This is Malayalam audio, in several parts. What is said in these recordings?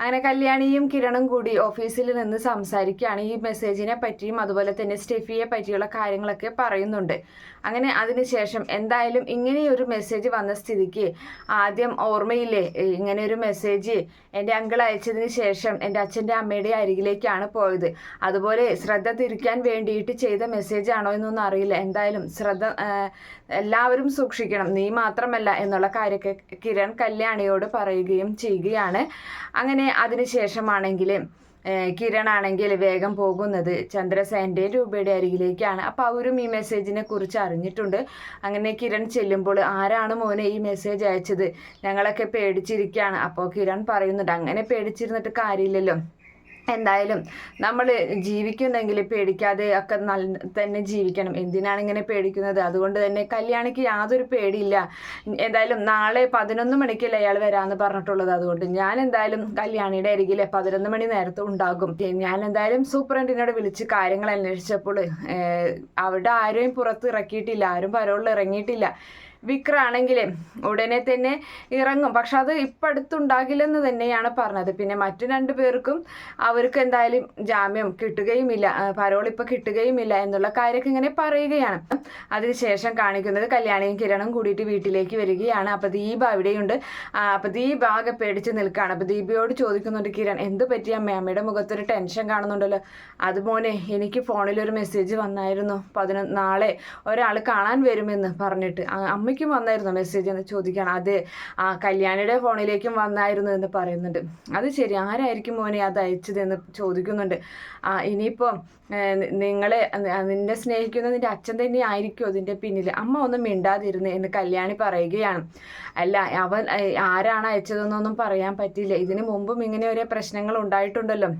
അങ്ങനെ കല്യാണിയും കിരണും കൂടി ഓഫീസിൽ നിന്ന് സംസാരിക്കുകയാണ്. ഈ മെസ്സേജിനെ പറ്റിയും അതുപോലെ തന്നെ സ്റ്റെഫിയെ പറ്റിയുള്ള കാര്യങ്ങളൊക്കെ പറയുന്നുണ്ട്. അങ്ങനെ അതിനുശേഷം എന്തായാലും ഇങ്ങനെയൊരു മെസ്സേജ് വന്ന സ്ഥിതിക്ക് ആദ്യം ഓർമ്മയില്ലേ? ഇങ്ങനെ ഒരു മെസ്സേജ് എന്റെ അങ്കിൾ അയച്ചതിന് ശേഷം എന്റെ അച്ഛന്റെ അമ്മയുടെ അരികിലേക്കാണ് പോയത്. അതുപോലെ ശ്രദ്ധ തിരിക്കാൻ വേണ്ടിയിട്ട് ചെയ്ത മെസ്സേജ് ആണോ എന്നൊന്നും അറിയില്ല. എന്തായാലും ശ്രദ്ധ എല്ലാവരും സൂക്ഷിക്കണം. നീ മാത്രമല്ല എന്നുള്ള കാര്യമൊക്കെ കിരൺ കല്യാണിയോട് പറയുകയും ചെയ്യുകയാണ്. അങ്ങനെ അതിനുശേഷമാണെങ്കിൽ കിരൺ ആണെങ്കിൽ വേഗം പോകുന്നത് ചന്ദ്രസേന്റെ രൂപയുടെ അരികിലേക്കാണ്. അപ്പോൾ അവരും ഈ മെസ്സേജിനെ കുറിച്ച് അറിഞ്ഞിട്ടുണ്ട്. അങ്ങനെ കിരൺ ചെല്ലുമ്പോൾ ആരാണ് മോനെ ഈ മെസ്സേജ് അയച്ചത്? ഞങ്ങളൊക്കെ പേടിച്ചിരിക്കുകയാണ് അപ്പോൾ കിരൺ പറയുന്നുണ്ട് അങ്ങനെ പേടിച്ചിരുന്നിട്ട് കാര്യമില്ലല്ലോ. എന്തായാലും നമ്മൾ ജീവിക്കുന്നെങ്കിൽ പേടിക്കാതെ ഒക്കെ നല്ല തന്നെ ജീവിക്കണം. എന്തിനാണ് ഇങ്ങനെ പേടിക്കുന്നത്? അതുകൊണ്ട് തന്നെ കല്യാണിക്ക് യാതൊരു പേടിയില്ല. എന്തായാലും നാളെ പതിനൊന്ന് മണിക്കല്ലേ അയാൾ വരാമെന്ന് പറഞ്ഞിട്ടുള്ളത്. അതുകൊണ്ട് ഞാൻ എന്തായാലും കല്യാണിയുടെ അരികിൽ പതിനൊന്ന് മണി നേരത്തെ ഉണ്ടാകും. ഞാൻ എന്തായാലും സൂപ്രണ്ടിനോട് വിളിച്ച് കാര്യങ്ങൾ അന്വേഷിച്ചപ്പോൾ അവിടെ ആരെയും പുറത്ത് ഇറക്കിയിട്ടില്ല. ആരും പരോളിൽ ഇറങ്ങിയിട്ടില്ല. വിക്രാണെങ്കിൽ ഉടനെ തന്നെ ഇറങ്ങും. പക്ഷെ അത് ഇപ്പം അടുത്തുണ്ടാകില്ലെന്ന് തന്നെയാണ് പറഞ്ഞത്. പിന്നെ മറ്റു രണ്ടു പേർക്കും അവർക്ക് എന്തായാലും ജാമ്യം കിട്ടുകയുമില്ല. പരോൾ ഇപ്പം കിട്ടുകയുമില്ല എന്നുള്ള കാര്യമൊക്കെ ഇങ്ങനെ പറയുകയാണ്. അതിനുശേഷം കാണിക്കുന്നത് കല്യാണിയും കിരണും കൂടിയിട്ട് വീട്ടിലേക്ക് വരികയാണ്. അപ്പോൾ ദീപ അവിടെയുണ്ട്. അപ്പം അപ്പോൾ ദീപ ആകെ പേടിച്ച് നിൽക്കുകയാണ്. അപ്പോൾ ദീപയോട് ചോദിക്കുന്നുണ്ട് കിരൺ എന്ത് പറ്റി അമ്മ? അമ്മയുടെ മുഖത്തൊരു ടെൻഷൻ കാണുന്നുണ്ടല്ലോ. അത് മോനെ എനിക്ക് ഫോണിൽ ഒരു മെസ്സേജ് വന്നായിരുന്നു. പതിനൊന്ന് നാളെ ഒരാൾ കാണാൻ വരുമെന്ന് പറഞ്ഞിട്ട്. ആ, അമ്മയ്ക്കും വന്നായിരുന്നു മെസ്സേജ് എന്ന് ചോദിക്കുകയാണ് അത് ആ കല്യാണിയുടെ ഫോണിലേക്കും വന്നായിരുന്നു എന്ന് പറയുന്നുണ്ട്. അത് ശരി ആരായിരിക്കും മോനെ അത് അയച്ചതെന്ന് ചോദിക്കുന്നുണ്ട്. ആ ഇനിയിപ്പോൾ നിങ്ങളെ നിന്നെ സ്നേഹിക്കുന്ന നിന്റെ അച്ഛൻ തന്നെ ആയിരിക്കും അതിന്റെ പിന്നിൽ. അമ്മ ഒന്നും മിണ്ടാതിരുന്ന് എന്ന് കല്യാണി പറയുകയാണ്. അല്ല അവൻ ആരാണ് അയച്ചതെന്നൊന്നും പറയാൻ പറ്റില്ല. ഇതിനു മുമ്പും ഇങ്ങനെ ഒരേ പ്രശ്നങ്ങൾ ഉണ്ടായിട്ടുണ്ടല്ലോ.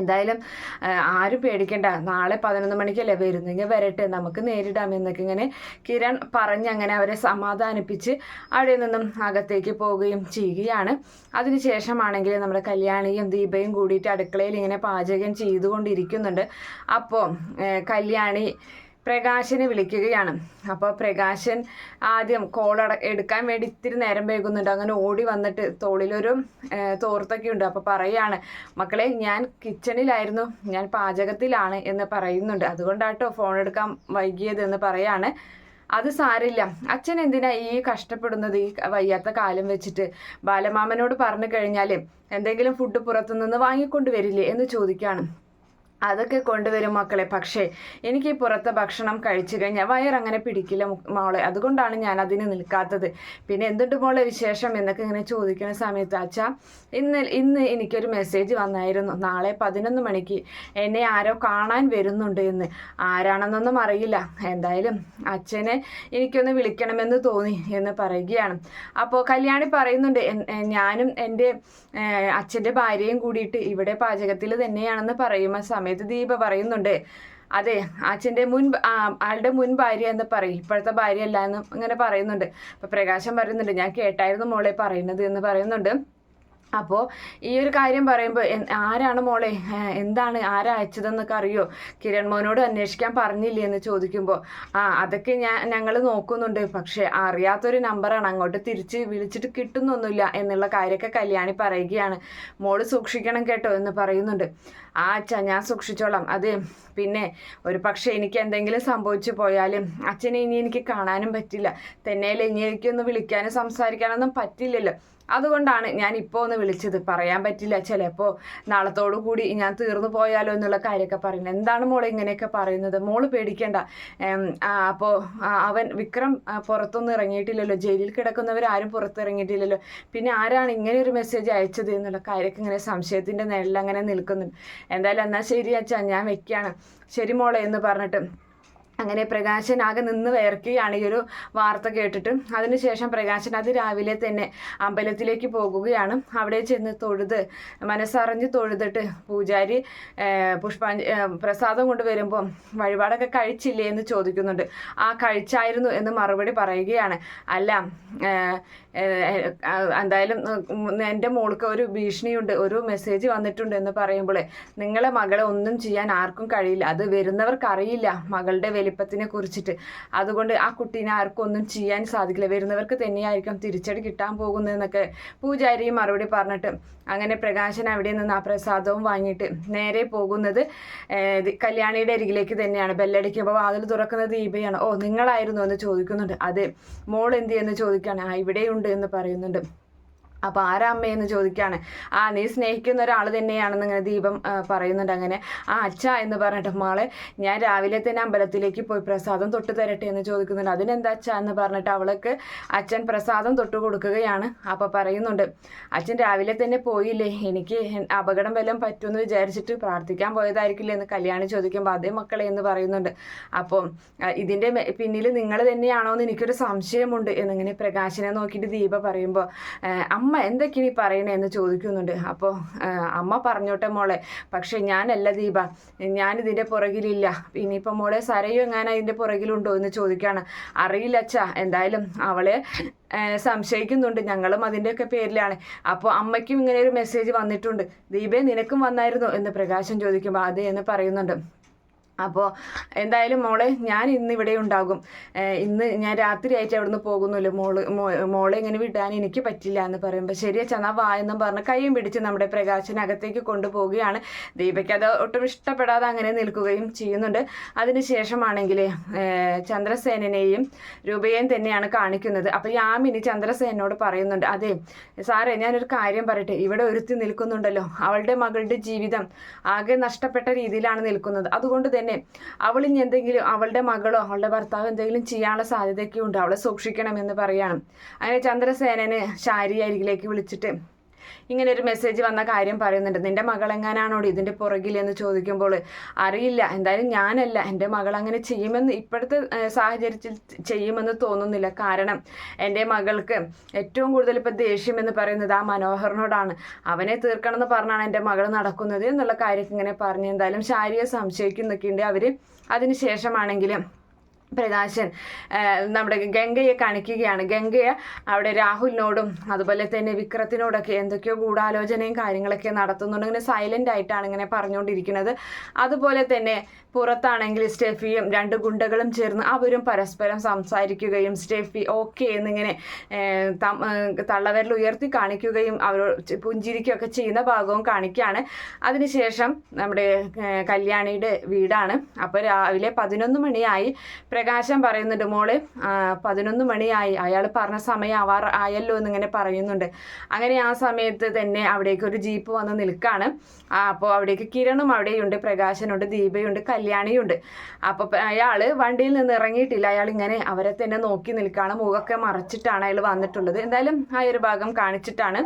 എന്തായാലും ആരും പേടിക്കണ്ട. നാളെ പതിനൊന്ന് മണിക്കല്ലേ വരുന്നെങ്കിൽ വരട്ടെ. നമുക്ക് നേരിടാം എന്നൊക്കെ ഇങ്ങനെ കിരൺ പറഞ്ഞ് അങ്ങനെ അവരെ സമാധാനിപ്പിച്ച് അവിടെ നിന്നും അകത്തേക്ക് പോവുകയും ചെയ്യുകയാണ്. അതിനുശേഷമാണെങ്കിൽ നമ്മുടെ കല്യാണിയും ദീപയും കൂടിയിട്ട് അടുക്കളയിൽ ഇങ്ങനെ പാചകം ചെയ്തുകൊണ്ടിരിക്കുന്നുണ്ട്. അപ്പോൾ കല്യാണി പ്രകാശനെ വിളിക്കുകയാണ്. അപ്പോൾ പ്രകാശൻ ആദ്യം കോൾ എടുക്കാൻ വേണ്ടി ഇത്തിരി നേരം വൈകുന്നുണ്ട്. അങ്ങനെ ഓടി വന്നിട്ട് തോളിലൊരു തോർത്തൊക്കെ ഉണ്ട്. അപ്പോൾ പറയാണ് മക്കളെ ഞാൻ കിച്ചണിലായിരുന്നു ഞാൻ പാചകത്തിലാണ് എന്ന് പറയുന്നുണ്ട്. അതുകൊണ്ടാട്ടോ ഫോൺ എടുക്കാൻ വൈകിയത് എന്ന് പറയാണ്. അത് സാരില്ല. അച്ഛൻ എന്തിനാ ഈ കഷ്ടപ്പെടുന്നത്? ഈ വയ്യാത്ത കാലം വെച്ചിട്ട്. ബാലമാമനോട് പറഞ്ഞു കഴിഞ്ഞാൽ എന്തെങ്കിലും ഫുഡ് പുറത്തുനിന്ന് വാങ്ങിക്കൊണ്ട് വരില്ലേ എന്ന് ചോദിക്കുകയാണ് അതൊക്കെ കൊണ്ടുവരും മക്കളെ. പക്ഷേ എനിക്ക് ഈ പുറത്തെ ഭക്ഷണം കഴിച്ചു കഴിഞ്ഞാൽ വയറങ്ങനെ പിടിക്കില്ല മോളെ. അതുകൊണ്ടാണ് ഞാൻ അതിന് നിൽക്കാത്തത്. പിന്നെ എന്തുണ്ട് മോളെ വിശേഷം? എന്നൊക്കെ ഇങ്ങനെ ചോദിക്കുന്ന സമയത്ത് അച്ഛാ ഇന്ന് ഇന്ന് എനിക്കൊരു മെസ്സേജ് വന്നായിരുന്നു. നാളെ പതിനൊന്ന് മണിക്ക് എന്നെ ആരോ കാണാൻ വരുന്നുണ്ട് എന്ന്. ആരാണെന്നൊന്നും അറിയില്ല. എന്തായാലും അച്ഛനെ എനിക്കൊന്ന് വിളിക്കണമെന്ന് തോന്നി എന്ന് പറയുകയാണ്. അപ്പോൾ കല്യാണി പറയുന്നുണ്ട് ഞാനും എന്റെ അച്ഛന്റെ ഭാര്യയും കൂടിയിട്ട് ഇവിടെ പാചകത്തിൽ തന്നെയാണെന്ന് പറയുന്ന സമയത്ത്. ദീപ പറയുന്നുണ്ട് അതെ അച്ഛന്റെ മുൻ ആളുടെ മുൻ ഭാര്യ എന്ന് പറയും. ഇപ്പോഴത്തെ ഭാര്യ അല്ല എന്ന് ഇങ്ങനെ പറയുന്നുണ്ട്. അപ്പം പ്രകാശം പറയുന്നുണ്ട് ഞാൻ കേട്ടായിരുന്നു മോളെ പറയുന്നത് എന്ന് പറയുന്നുണ്ട്. അപ്പോൾ ഈ ഒരു കാര്യം പറയുമ്പോൾ ആരാണ് മോളെ? എന്താണ് ആരാ അയച്ചതെന്നൊക്കെ അറിയോ? കിരൺ മോനോട് അന്വേഷിക്കാൻ പറഞ്ഞില്ലേ എന്ന് ചോദിക്കുമ്പോൾ ആ അതൊക്കെ ഞാൻ ഞങ്ങൾ നോക്കുന്നുണ്ട്. പക്ഷേ അറിയാത്തൊരു നമ്പറാണ്. അങ്ങോട്ട് തിരിച്ച് വിളിച്ചിട്ട് കിട്ടുന്നൊന്നുമില്ല എന്നുള്ള കാര്യമൊക്കെ കല്യാണി പറയുകയാണ്. മോൾ സൂക്ഷിക്കണം കേട്ടോ എന്ന് പറയുന്നുണ്ട്. ആ അച്ഛ ഞാൻ സൂക്ഷിച്ചോളാം. അതെ പിന്നെ ഒരു പക്ഷേ എനിക്ക് എന്തെങ്കിലും സംഭവിച്ചു പോയാലും അച്ഛനെ ഇനി എനിക്ക് കാണാനും പറ്റില്ല. തന്നെയല്ലേ ഇനി എനിക്കൊന്ന് വിളിക്കാനും സംസാരിക്കാനൊന്നും പറ്റില്ലല്ലോ. അതുകൊണ്ടാണ് ഞാൻ ഇപ്പോൾ ഒന്ന് വിളിച്ചത്. പറയാൻ പറ്റില്ല. ചിലപ്പോൾ നാളത്തോടു കൂടി ഞാൻ തീർന്നു പോയാലോ എന്നുള്ള കാര്യമൊക്കെ പറയുന്നത്. എന്താണ് മോൾ ഇങ്ങനെയൊക്കെ പറയുന്നത്? മോൾ പേടിക്കേണ്ട. അപ്പോൾ അവൻ വിക്രം പുറത്തൊന്നും ഇറങ്ങിയിട്ടില്ലല്ലോ. ജയിലിൽ കിടക്കുന്നവരാരും പുറത്തിറങ്ങിയിട്ടില്ലല്ലോ. പിന്നെ ആരാണ് ഇങ്ങനെ ഒരു മെസ്സേജ് അയച്ചത് എന്നുള്ള കാര്യമൊക്കെ ഇങ്ങനെ സംശയത്തിന്റെ നിഴലിൽ അങ്ങനെ നിൽക്കുന്നുണ്ട്. എന്തായാലും എന്നാൽ ശരി അച്ഛാ. ഞാൻ വെക്കുകയാണ് ശരി മോളെ എന്ന് പറഞ്ഞിട്ട് അങ്ങനെ പ്രകാശൻ ആകെ നിന്ന് വേർക്കുകയാണ് ഈ ഒരു വാർത്ത കേട്ടിട്ട്. അതിനുശേഷം പ്രകാശൻ അത് രാവിലെ തന്നെ അമ്പലത്തിലേക്ക് പോകുകയാണ്. അവിടെ ചെന്ന് തൊഴുത് മനസ്സറിഞ്ഞ് തൊഴുതിട്ട് പൂജാരി പുഷ്പാഞ്ജ പ്രസാദം കൊണ്ടുവരുമ്പോൾ വഴിപാടൊക്കെ കഴിച്ചില്ലേ എന്ന് ചോദിക്കുന്നുണ്ട്. ആ കഴിച്ചായിരുന്നു എന്ന് മറുപടി പറയുകയാണ്. അല്ല എന്തായാലും എന്റെ മോൾക്ക് ഒരു ഭീഷണിയുണ്ട് ഒരു മെസ്സേജ് വന്നിട്ടുണ്ട് എന്ന് പറയുമ്പോൾ നിങ്ങളെ മകളെ ഒന്നും ചെയ്യാൻ ആർക്കും കഴിയില്ല. അത് വരുന്നവർക്ക് അറിയില്ല മകളുടെ വലിപ്പത്തിനെ കുറിച്ചിട്ട്. അതുകൊണ്ട് ആ കുട്ടീനെ ആർക്കും ഒന്നും ചെയ്യാൻ സാധിക്കില്ല. വരുന്നവർക്ക് തന്നെയായിരിക്കും തിരിച്ചടി കിട്ടാൻ പോകുന്നതെന്നൊക്കെ പൂജാരിയും മറുപടി പറഞ്ഞിട്ട് അങ്ങനെ പ്രകാശൻ അവിടെ നിന്ന് ആ പ്രസാദവും വാങ്ങിയിട്ട് നേരെ പോകുന്നത് കല്യാണിയുടെ അരികിലേക്ക് തന്നെയാണ്. ബെല്ലടിക്കുമ്പോൾ വാതിൽ തുറക്കുന്നത് ദീപയാണ്. ഓ നിങ്ങളായിരുന്നു എന്ന് ചോദിക്കുന്നുണ്ട്. അതെ മോൾ എന്ത് ചെയ്യുന്നു ചോദിക്കുകയാണ്. ആ ഇവിടെയുണ്ട് എന്ന് പറയുന്നുണ്ട്. അപ്പോൾ അമ്മയെന്ന് ചോദിക്കുകയാണ് ആ നീ സ്നേഹിക്കുന്ന ഒരാൾ തന്നെയാണെന്ന് ഇങ്ങനെ ദീപം പറയുന്നുണ്ട് അങ്ങനെ. ആ അച്ഛ എന്ന് പറഞ്ഞിട്ട് മോളെ ഞാൻ രാവിലെ തന്നെ അമ്പലത്തിലേക്ക് പോയി പ്രസാദം തൊട്ട് തരട്ടെ എന്ന് ചോദിക്കുന്നുണ്ട്. അതിനെന്താ അച്ഛ എന്ന് പറഞ്ഞിട്ട് അവൾക്ക് അച്ഛൻ പ്രസാദം തൊട്ട് കൊടുക്കുകയാണ്. അപ്പോൾ പറയുന്നുണ്ട് അച്ഛൻ രാവിലെ തന്നെ പോയില്ലേ? എനിക്ക് അപകടം വല്ലതും പറ്റുമെന്ന് വിചാരിച്ചിട്ട് പ്രാർത്ഥിക്കാൻ പോയതായിരിക്കില്ലേ? എന്ന് കല്യാണി ചോദിക്കുമ്പോൾ അതേ മക്കളെ എന്ന് പറയുന്നുണ്ട്. അപ്പം ഇതിന്റെ പിന്നിൽ നിങ്ങൾ തന്നെയാണോ എന്ന് എനിക്കൊരു സംശയമുണ്ട്. എന്നിങ്ങനെ പ്രകാശനെ നോക്കിയിട്ട് ദീപ പറയുമ്പോൾ അമ്മ എന്തൊക്കെയാണ് ഈ പറയണേ എന്ന് ചോദിക്കുന്നുണ്ട്. അപ്പോൾ അമ്മ പറഞ്ഞോട്ടെ മോളെ. പക്ഷെ ഞാനല്ല ദീപ. ഞാനിതിന്റെ പുറകിലില്ല. ഇനിയിപ്പോൾ മോളെ സരയോ ഞാൻ അതിന്റെ പുറകിലുണ്ടോ എന്ന് ചോദിക്കുകയാണ് അറിയില്ല അച്ഛാ. എന്തായാലും അവളെ സംശയിക്കുന്നുണ്ട്. ഞങ്ങളും അതിന്റെയൊക്കെ പേരിലാണ്. അപ്പോൾ അമ്മയ്ക്കും ഇങ്ങനെ ഒരു മെസ്സേജ് വന്നിട്ടുണ്ട്. ദീപേ നിനക്കും വന്നായിരുന്നു എന്ന് പ്രകാശൻ ചോദിക്കുമ്പോൾ അതെ എന്ന് പറയുന്നുണ്ട്. അപ്പോൾ എന്തായാലും മോളെ ഞാൻ ഇന്ന് ഇവിടെ ഉണ്ടാകും. ഇന്ന് ഞാൻ രാത്രിയായിട്ട് അവിടുന്ന് പോകുന്നില്ല മോൾ മോളെ ഇങ്ങനെ വിടാൻ എനിക്ക് പറ്റില്ല എന്ന് പറയുമ്പോൾ ശരി അച്ഛാ എന്നാ വാ എന്നും പറഞ്ഞ് കൈയും പിടിച്ച് നമ്മുടെ പ്രകാശനകത്തേക്ക് കൊണ്ടുപോവുകയാണ്. ദീപയ്ക്ക് അത് ഒട്ടും ഇഷ്ടപ്പെടാതെ അങ്ങനെ നിൽക്കുകയും ചെയ്യുന്നുണ്ട്. അതിനുശേഷമാണെങ്കിൽ ചന്ദ്രസേനനെയും രൂപയെയും തന്നെയാണ് കാണിക്കുന്നത്. അപ്പോൾ യാമിനി ചന്ദ്രസേനോട് പറയുന്നുണ്ട് അതെ സാറേ ഞാനൊരു കാര്യം പറയട്ടെ. ഇവിടെ ഒരുത്തി നിൽക്കുന്നുണ്ടല്ലോ. അവളുടെ മകളുടെ ജീവിതം ആകെ നഷ്ടപ്പെട്ട രീതിയിലാണ് നിൽക്കുന്നത്. അതുകൊണ്ട് തന്നെ. അവൾ ഇനി എന്തെങ്കിലും അവളുടെ മകളോ അവളുടെ ഭർത്താവ് എന്തെങ്കിലും ചെയ്യാനുള്ള സാധ്യതയൊക്കെ ഉണ്ട്. അവളെ സൂക്ഷിക്കണം എന്ന് പറയാണ്. അങ്ങനെ ചന്ദ്രസേനന് ശാരി അരികിലേക്ക് വിളിച്ചിട്ട് ഇങ്ങനെ ഒരു മെസ്സേജ് വന്ന കാര്യം പറയുന്നുണ്ട്. നിന്റെ മകൾ എങ്ങാനാണോടി ഇതിന്റെ പുറകിൽ എന്ന് ചോദിക്കുമ്പോൾ അറിയില്ല. എന്തായാലും ഞാനല്ല. എന്റെ മകൾ അങ്ങനെ ചെയ്യുമെന്ന് ഇപ്പോഴത്തെ സാഹചര്യത്തിൽ ചെയ്യുമെന്ന് തോന്നുന്നില്ല. കാരണം എന്റെ മകൾക്ക് ഏറ്റവും കൂടുതൽ ഇപ്പം ദേഷ്യം എന്ന് പറയുന്നത് ആ മനോഹറിനോടാണ്. അവനെ തീർക്കണം എന്ന് പറഞ്ഞാണ് എന്റെ മകൾ നടക്കുന്നത് എന്നുള്ള കാര്യം ഇങ്ങനെ പറഞ്ഞ് എന്തായാലും ശാരിയെ സംശയിക്കുന്നൊക്കെയുണ്ട് അവർ അതിനുശേഷമാണെങ്കിലും പ്രകാശൻ നമ്മുടെ ഗംഗയെ കാണിക്കുകയാണ്. ഗംഗയെ അവിടെ രാഹുലിനോടും അതുപോലെ തന്നെ വിക്രത്തിനോടൊക്കെ എന്തൊക്കെയോ ഗൂഢാലോചനയും കാര്യങ്ങളൊക്കെ നടത്തുന്നുണ്ട്. ഇങ്ങനെ സൈലന്റ് ആയിട്ടാണ് ഇങ്ങനെ പറഞ്ഞുകൊണ്ടിരിക്കുന്നത്. അതുപോലെ തന്നെ പുറത്താണെങ്കിൽ സ്റ്റെഫിയും രണ്ട് ഗുണ്ടകളും ചേർന്ന് അവരും പരസ്പരം സംസാരിക്കുകയും സ്റ്റെഫി ഓക്കെ എന്നിങ്ങനെ തള്ളവരിൽ ഉയർത്തി കാണിക്കുകയും അവർ പുഞ്ചിരിക്കുകയൊക്കെ ചെയ്യുന്ന ഭാഗവും കാണിക്കുകയാണ്. അതിനുശേഷം നമ്മുടെ കല്യാണിയുടെ വീടാണ്. അപ്പോൾ രാവിലെ പതിനൊന്ന് മണിയായി. പ്രകാശം പറയുന്നുണ്ട് മോൾ പതിനൊന്ന് മണിയായി. അയാൾ പറഞ്ഞ സമയം ആവാർ ആയല്ലോ എന്നിങ്ങനെ പറയുന്നുണ്ട്. അങ്ങനെ ആ സമയത്ത് തന്നെ അവിടേക്ക് ഒരു ജീപ്പ് വന്ന് നിൽക്കുകയാണ് അപ്പോൾ അവിടേക്ക് കിരണും അവിടെയുണ്ട് പ്രകാശനുണ്ട് ദീപയുണ്ട് കല്യാണിയുണ്ട്. അപ്പോൾ അയാൾ വണ്ടിയിൽ നിന്ന് ഇറങ്ങിയിട്ടില്ല. അയാൾ ഇങ്ങനെ അവരെ തന്നെ നോക്കി നിൽക്കുകയാണ്. മുഖമൊക്കെ മറച്ചിട്ടാണ് അയാൾ വന്നിട്ടുള്ളത്. എന്തായാലും ആ ഒരു ഭാഗം കാണിച്ചിട്ടാണ്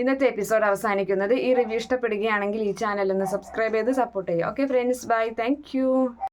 ഇന്നത്തെ എപ്പിസോഡ് അവസാനിക്കുന്നത്. ഈ റിവ്യൂ ഇഷ്ടപ്പെടുകയാണെങ്കിൽ ഈ ചാനൽ ഒന്ന് സബ്സ്ക്രൈബ് ചെയ്ത് സപ്പോർട്ട് ചെയ്യുക. Okay friends bye thank